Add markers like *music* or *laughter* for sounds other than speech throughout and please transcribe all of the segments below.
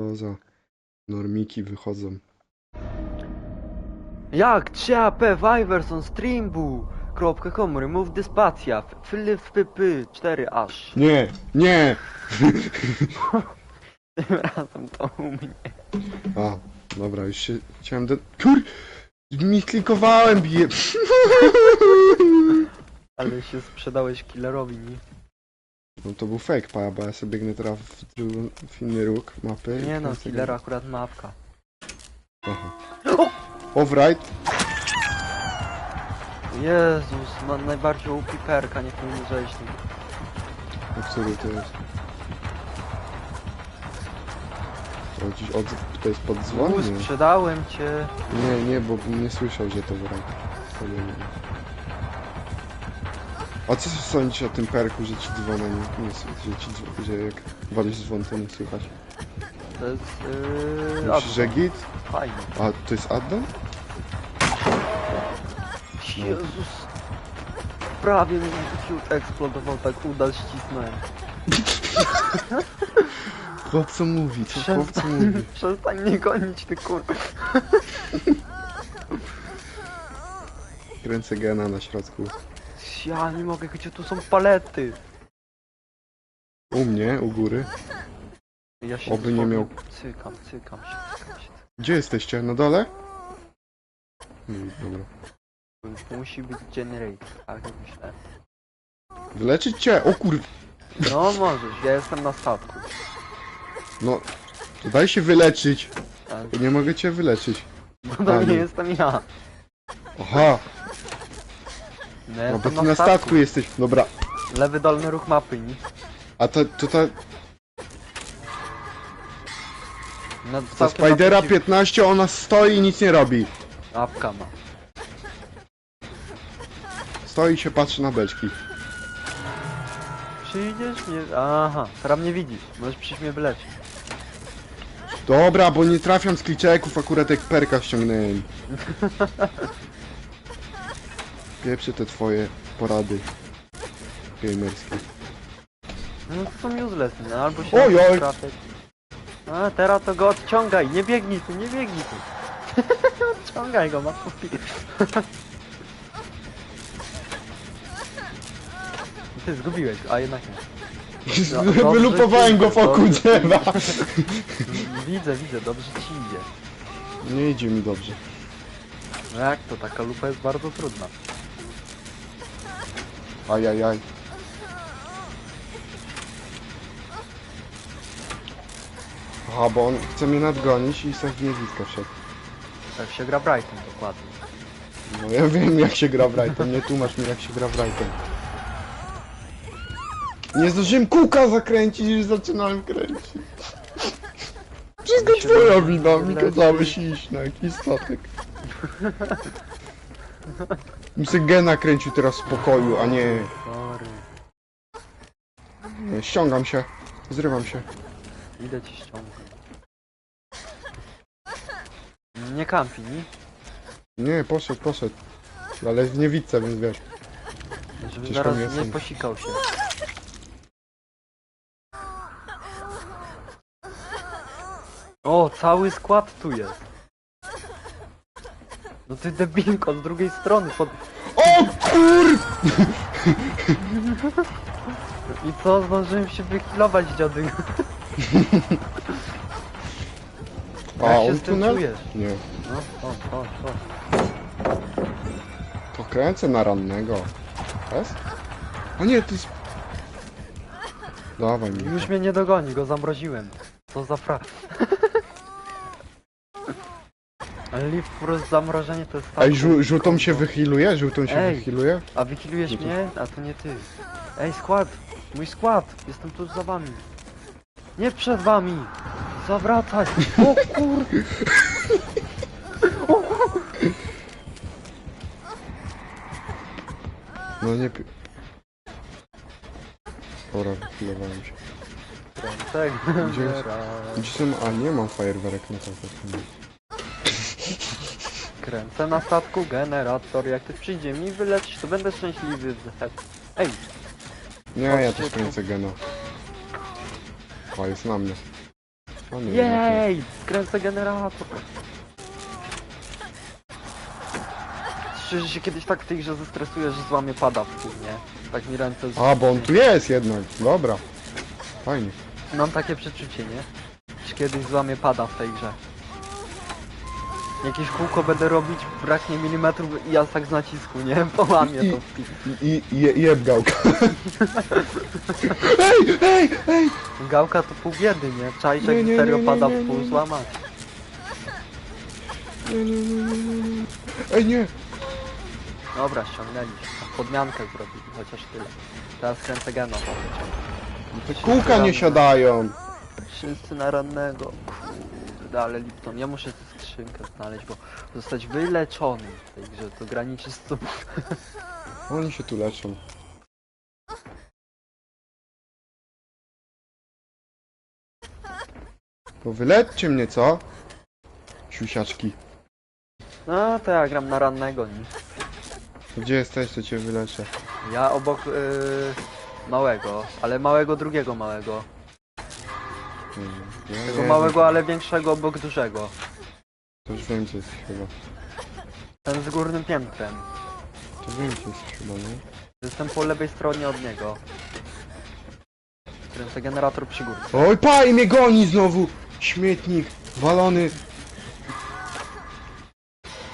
To za normiki wychodzą. Jak 3AP Vivers on streambu.com remove the spacja Filip pypy 4 aż Nie, nie! Tym razem to u mnie A, dobra, już się chciałem do... Kur... Mi klikowałem, bije... Ale się sprzedałeś killerowi nie? No to był fake, pa, bo ja sobie biegnę teraz w, w inny róg mapy. Nie no, killer akurat mapka Aha. Override? Jezus, ma najbardziej upiperka, nie powinien rzeźnik No który to jest? To gdzieś od... To jest pod dzwon? U, Nie. sprzedałem cię Nie, nie, bo nie słyszał, że to wrak. A co sądzisz o tym perku, że ci dzwona nie, nie słychać, że ci dzwon, że jak walisz dzwon to nie słychać? To jest yy, Myślisz, że git? Fajnie A to jest addon? Jezus Prawie mi fiut eksplodował, tak uda ścisnąłem *laughs* Chłop co mówi, co chłop co mówi? Przestań, *laughs* przestań mnie gonić, ty kur... Kręcę gena na środku. Ja nie mogę, gdzie tu są palety? U mnie, u góry. Ja się Oby nie miał- Cykam, cykam się, cykam się. Gdzie jesteście? Na dole? Hmm, dobra. To musi być generate, tak jak myślę. Wyleczyć cię? O kur... No możesz, ja jestem na statku. No, to daj się wyleczyć. Bo nie mogę cię wyleczyć. bo to nie jestem ja. Aha, No, ja no bo jestem ty na statku jesteś. Dobra, Lewy dolny ruch mapy, nie? a to, to ta, Na, ta całkiem Spidera naprzeciw- 15, ona stoi i nic nie robi. Apka ma. Stoi i się patrzy na beczki. Przyjdziesz mnie... Aha, teraz mnie widzisz. Możesz przyjść mnie wyleczyć. Dobra, bo nie trafiam z kliczeków, akurat jak perka ściągnąłem. *laughs* Pieprzy te twoje porady. Gamerskie. No to są useless, no albo się Oj, oj. trafiać. A teraz to go odciągaj, nie biegnij tu, nie biegnij tu. *laughs* odciągaj go, ma kupi. *laughs* Ty zgubiłeś go, a jednak nie. *laughs* No, Wylupowałem go wokół drzewa. Widzę, widzę, dobrze ci idzie. Nie idzie mi dobrze. No jak to, taka lupa jest bardzo trudna. Ajajaj. Aha, bo on chce mnie nadgonić i sobie w niewidkę wszedł. Tak się gra Brighton dokładnie. No ja wiem jak się gra w Brighton, nie tłumacz mi jak się gra w Brighton. Nie zdążyłem kółka zakręcić, już zaczynałem kręcić. Wszystko twoja wina, mi kazałeś iść na jakiś statek. Bym sobie gena kręcił teraz w pokoju, a nie... Sorry. nie ściągam się, zrywam się. Idę ci ściągnąć. Nie kampi, nie? Nie, poszedł, poszedł. Ale w niewidce, więc wiesz. Żeby Gdzieś zaraz tam nie jestem. posikał się. O, cały skład tu jest. No ty debilko, z drugiej strony pod... O kur... *laughs* I co, zdążyłem się wykilować, dziady. A, Jak się on z tym tunel? czujesz? Nie. No, o, o, o. To kręcę na rannego. Jest? O nie, to jest... Dawaj mi. Już mnie nie dogoni, go zamroziłem. Co za fra... *laughs* Ale Liv plus zamrożenie to jest tak... Ej, żół, żółtą się wychiluje? Żółtą się Ej. wychiluje? A wykilujesz Żółtą. mnie? A to nie ty. Ej, skład! Mój skład! Jestem tu za wami. Nie przed wami! Zawracaj! O kur... *laughs* No nie... pi- Dobra, wychilowałem się. Kręcę Gdzie jest? Gdzie są... A, nie mam fajerwerek na to. Kręcę na statku generator. Jak ty przyjdzie mi wylecisz, to będę szczęśliwy. Ej! Nie, ja też kręcę gena. A, jest na mnie. O nie, Jej! Skręcę generator. Szczerze się kiedyś tak w tej grze zestresuję, że złamie pada w tym, nie? Tak mi ręce z... A, bo on tu jest jednak. Dobra. Fajnie. Mam takie przeczucie, nie? Że kiedyś złamie pada w tej grze. Jakieś kółko będę robić, braknie milimetrów i ja tak z nacisku, nie? *laughs* Połamię to w I, i je, jeb gałka. *laughs* ej, ej, ej! Gałka to pół biedy, nie? Czaisz Nie, nie, serio nie, pada w pół złamać. Nie, nie, nie, nie, nie. Ej, nie! Dobra, ściągnęliśmy. Podmiankę zrobili, chociaż tyle. Teraz kręcę gena, kółka nie siadają. Wszyscy na rannego. Kurde, ale Lipton, ja muszę tę skrzynkę znaleźć, bo zostać wyleczonym w tej grze, to graniczy z tym. *laughs* Oni się tu leczą. To wyleczcie mnie, co? Siusiaczki. No, to ja gram na rannego, nie? Gdzie jesteś, to cię wyleczę. Ja obok yy, małego, ale małego drugiego małego. Hmm, Ja Tego nie małego, ale większego obok dużego. To już wiem, gdzie jest chyba. Ten z górnym piętrem. To wiem, gdzie jest chyba, nie? Jestem po lewej stronie od niego. Kręcę generator przy górce. Oj, pa, i mnie goni znowu! Śmietnik, walony.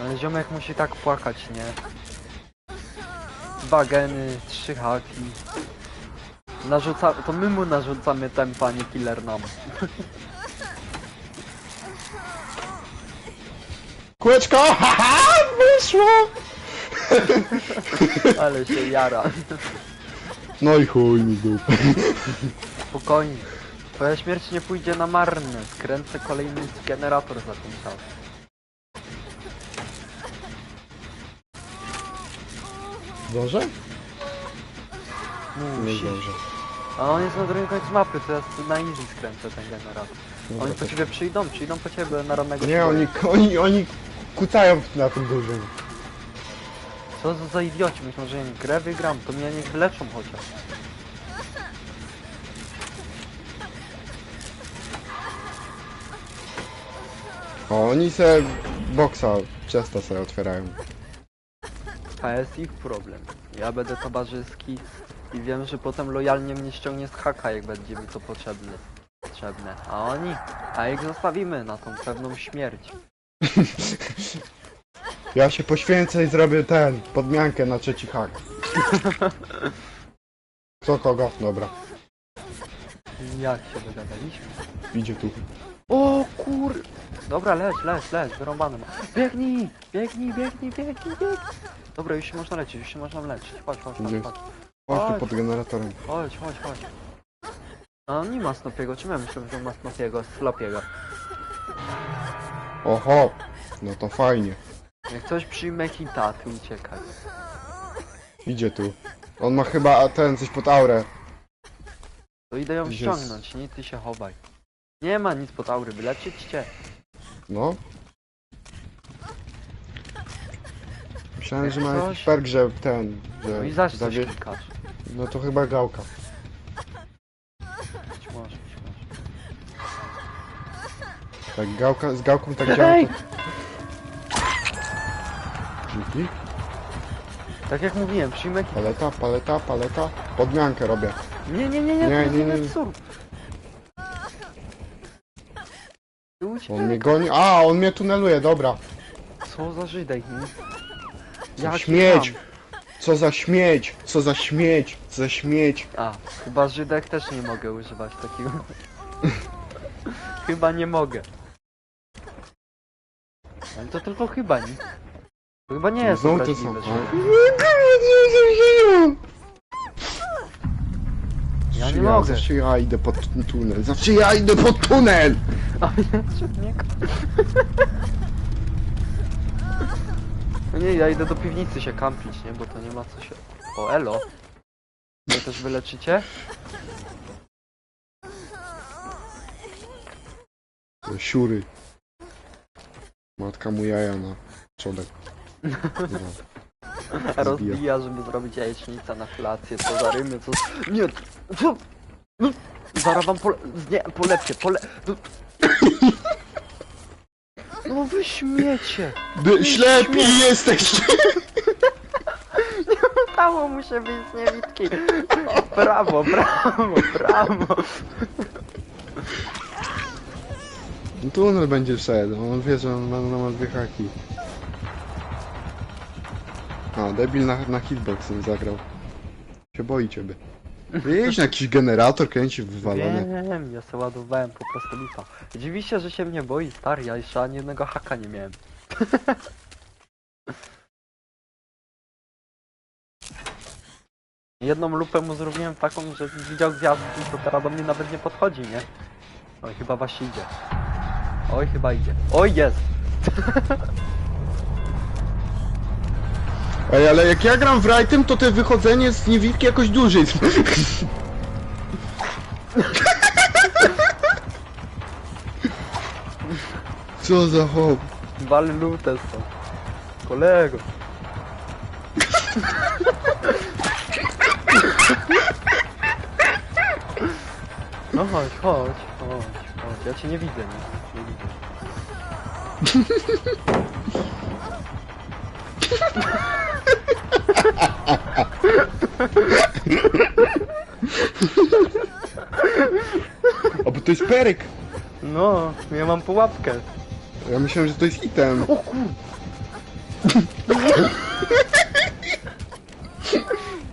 Ale ziomek musi tak płakać, nie? Dwa geny, trzy haki. Narzuca... To my mu narzucamy tempa, nie killer nam. Kółeczko, haha, wyszło! Ale się jara. No i chuj mi dup. Spokojnie. Twoja śmierć nie pójdzie na marne. Skręcę kolejny generator za ten czas. Nie Musisz. zdążę. A on jest na drugim końcu mapy, to ja s- na easy skręcę ten generator. Dobra, Oni po to- ciebie przyjdą, przyjdą po ciebie na rannego Nie, oni, oni, oni kucają na tym dużym. Co to za idioci? Myślą, że ja im grę wygram, to mnie niech wyleczą chociaż. O, oni se boksa ciasta sobie otwierają. A jest ich problem. Ja będę towarzyski i wiem, że potem lojalnie mnie ściągnie z haka, jak będzie mi to potrzebne. Potrzebne. A oni? A ich zostawimy na tą pewną śmierć. *laughs* Ja się poświęcę i zrobię ten, podmiankę na trzeci hak. *laughs* Co kogo? Dobra, Jak się dogadaliśmy? idzie tu. O kur... Dobra, leć, leć, leć, wyrąbane ma. Biegnij, biegnij, biegnij, biegnij, biegnij. Dobra, już się można leczyć, już się można leczyć. Chodź, chodź, chodź, Gdzie? chodź. Chodź. pod generatorem. Chodź, chodź, chodź. A on nie ma Snopiego, czym ja myślę, że on ma Snopiego, Slopiego. Oho, no to fajnie. Jak coś przyjmę hita, ty uciekaj. Idzie tu. On ma chyba ten, coś pod aurę. To idę ją Jest. ściągnąć, nie? Ty się chowaj. Nie ma nic pod aury, wyleczyć cię. No. Myślałem, Jak że ma coś- jakiś perk, że ten, że No i zaś coś zawie... klikasz. No to chyba gałka. Tak, gałka, z gałką tak działa. Ej! To... Dzięki. Tak jak mówiłem, przyjmę hita. Paleta, paleta, paleta. Podmiankę robię. Nie, nie, nie, nie, Nie, nie, nie, nie. On mnie goni. A, on mnie tuneluje, dobra. Co za żydek, nie? Śmieć! tam? Co za śmieć! Co za śmieć! Co za śmieć! A, chyba żydek też nie mogę używać takiego. chyba nie mogę. Ale to tylko chyba, nie? To chyba nie jest Znowu to obraźliwe, samo. że... Ja nie mogę. Zawsze ja idę pod tunel. Zawsze ja idę pod tunel! *laughs* A ja nie No nie, ja idę do piwnicy się kampić, nie? Bo to nie ma co się... O, elo. Wy też wyleczycie? To Siury. Matka mu jaja na przodek. *laughs* No. Rozbija, żeby zrobić jajecznicę na kolację, co za rymy, co... Nie, co? No, Zaraz wam pole... Nie, polepcie, pole... No, No wy śmiecie! By, ślepi jesteście! *laughs* Udało mu się wyjść z niewidki. Brawo, brawo, brawo. No tunel będzie szedł, on wie, że on ma, on ma dwie haki. A, debil na, na hitboxem zagrał. Się boi ciebie. Wyjedź na jakiś generator, kręci wywalony. Wiem, ja se ładowałem po prostu lipa. Dziwi się, że się mnie boi, stary, ja jeszcze ani jednego haka nie miałem. *laughs* Jedną lupę mu zrobiłem taką, że widział gwiazdki, to teraz do mnie nawet nie podchodzi, nie? Oj, chyba właśnie idzie. Oj, chyba idzie. Oj, jest! *laughs* Ej, ale jak ja gram w Rightem, to te wychodzenie z niewidki jakoś dłużej. Co za hop? Wal lutę są. Kolego. No chodź, chodź, chodź, chodź. Ja cię nie widzę, nie, nie widzę. O, bo to jest peryk! No, ja mam pułapkę. Ja myślałem, że to jest item. O kur...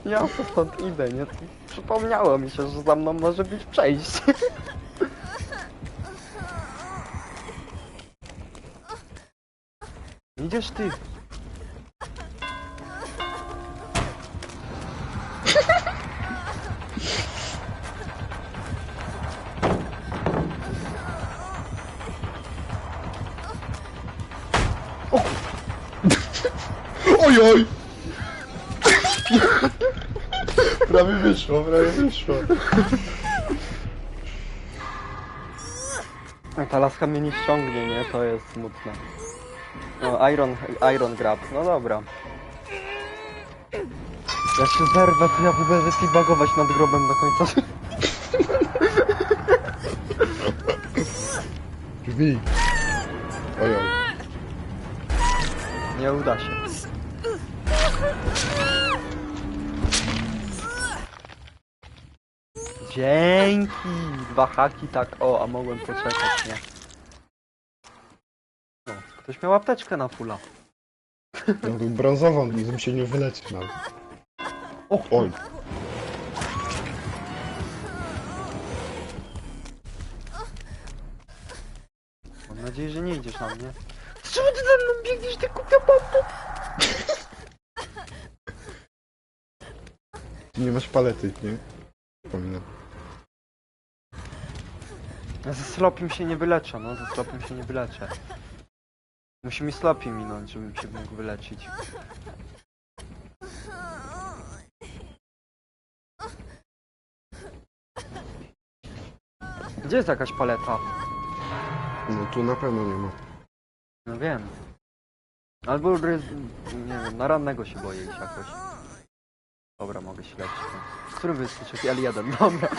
Ja to stąd idę, nie? Przypomniało mi się, że za mną może być przejście. Idziesz ty. Oj, oj! prawie wyszło, prawie wyszło. A ta laska mnie nie ściągnie, nie? To jest smutne. No, Iron, Iron Grab, no dobra. Ja się zerwę, to ja będę teabagować nad grobem do końca. Drzwi. Oj, oj. Nie uda się. Dzięki! Dwa haki, tak, o, a mogłem poczekać, nie? No, ktoś miał apteczkę na fulla. No, brązową, bym się nie wyleczył nawet. O, Oj. Mam nadzieję, że nie idziesz na mnie. Czemu ty za mną biegniesz, ty kupia papo? Nie masz palety, nie? Przypominam. Ja ze slopim się nie wyleczę, no, ze slopim się nie wyleczę. Musi mi slopi minąć, żebym się mógł wyleczyć. Gdzie jest jakaś paleta? No tu na pewno nie ma. No wiem. Albo ryz... nie wiem, na rannego się boję iść jakoś. Dobra, mogę się leczyć. no. W którym wyskoczył? L1, dobra. *laughs*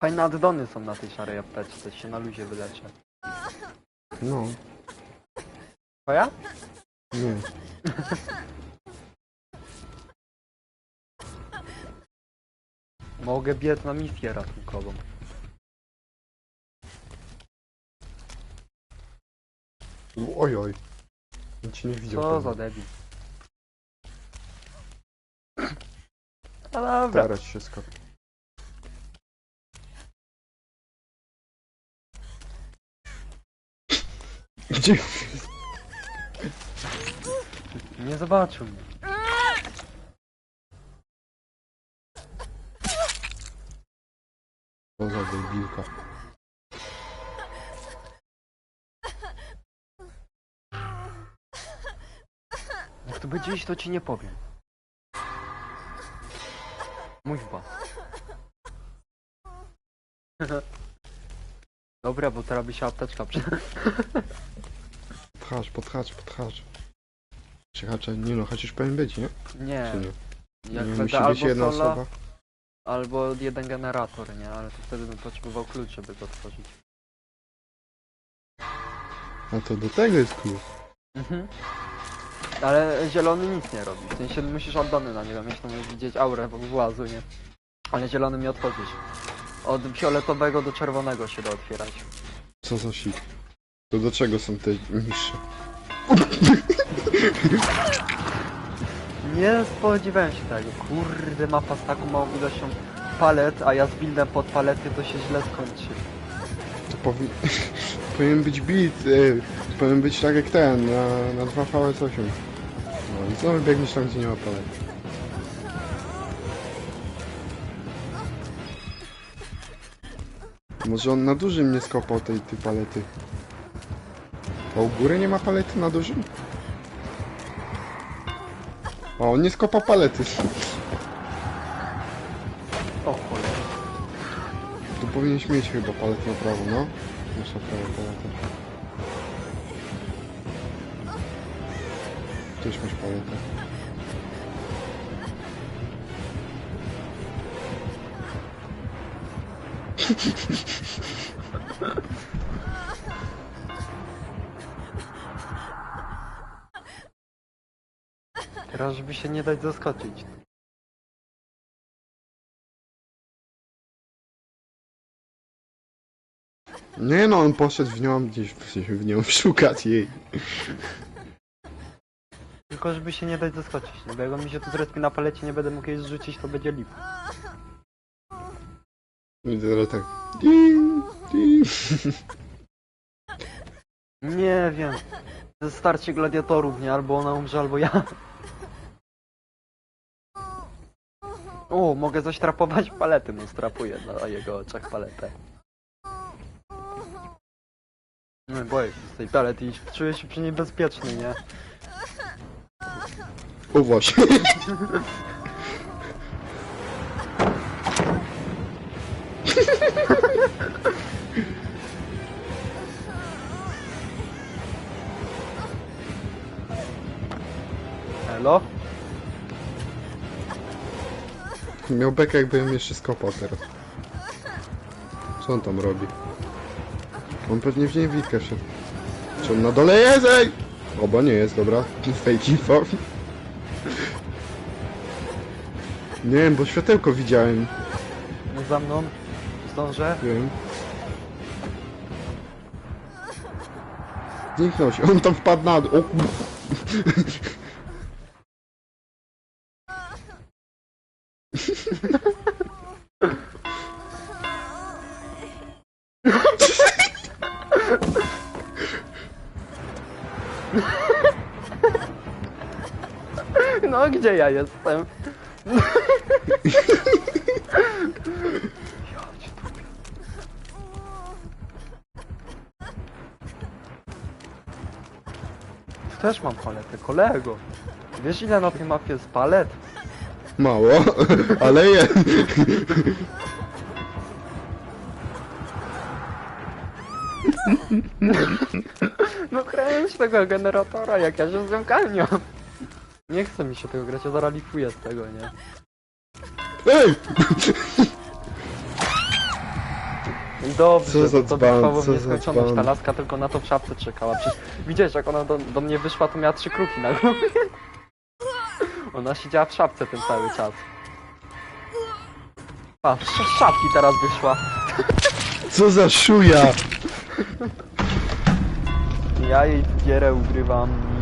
Fajne addony są na tej szarej apteczce, się na luzie wyleczę. No, Twoja? nie. Mogę biec na misję ratunkową. Oj, oj. Ja cię nie widział. Co pewnie. za debil. *clears throat* No dobra. Starać się skok. Gdzie? Nie zobaczył mnie. Co za debilka. To będzie iść, to ci nie powiem. Muźba. Dobra, bo teraz by się apteczka przy... Podchacz, podchacz, podchacz. Czy hacza, nie no, chociaż powinien być, nie? Nie, Czy nie? jak nie musi być albo jedna sola, osoba. Albo jeden generator, nie? Ale to wtedy bym potrzebował klucz, żeby go otworzyć. A to do tego jest klucz. Mhm. Ale zielony nic nie robi. W sensie musisz oddany na niego mieć, to możesz widzieć aurę w włazu, nie? Ale zielony mi otworzysz. Od fioletowego do czerwonego się da otwierać. Co za shit. To do czego są te niższe? Nie spodziewałem się tego. Kurde, mapa z taką małą ilością palet, a ja z buildem pod palety to się źle skończy. To powi... *laughs* powinien być bit, e, powinien być tak jak ten, na, na 2 VS8. I znowu biegniesz tam, gdzie nie ma palet. Może on na dużym nie skopał tej, tej palety. A u góry nie ma palety na dużym? O, on nie skopał palety. O cholera. Tu powinieneś mieć chyba palet na prawo, no. Masz na prawo już masz. Teraz żeby się nie dać zaskoczyć. Nie no, on poszedł w nią gdzieś, w nią *laughs* szukać jej. Tylko żeby się nie dać zaskoczyć, nie? Bo jak on mi się tu zrespi na palecie, nie będę mógł jej zrzucić, to będzie lip. I teraz tak. Ding, ding. Nie wiem. Jest starcie gladiatorów, nie? Albo ona umrze, albo ja. O, mogę zaśtrapować palety, mu strapuję na jego oczach paletę. Nie, boję się z tej palety i czuję się przy niej bezpieczny, nie? O właśnie. Elo? Miał bekę jakby ją jeszcze skopał teraz. Co on tam robi? On pewnie w niewidkę szedł. Czy on na dole jest? Ej! Oba nie jest, dobra. Fake info. Nie wiem, bo światełko widziałem. Nie za mną? Zdążę? Wiem. Zniknął się. On tam wpadł na dół. O kur... *laughs* gdzie ja jestem? *laughs* Też mam paletę, kolego. Wiesz ile na tej mapie jest palet? Mało, ale je. No kręć tego generatora, jak ja się zamkaniam. Nie chce mi się tego grać, ja zaralifuję z tego, nie? Ej! *laughs* Dobrze, Co za to dzban, trwało w co za nieskończoność. Ta dzban. laska tylko na to w szafce czekała. Przecież widziałeś jak ona do, do mnie wyszła, to miała trzy kruki na głowie. *laughs* Ona siedziała w szafce ten cały czas. A, z szafki teraz wyszła. Co za szuja! Ja jej gierę ugrywam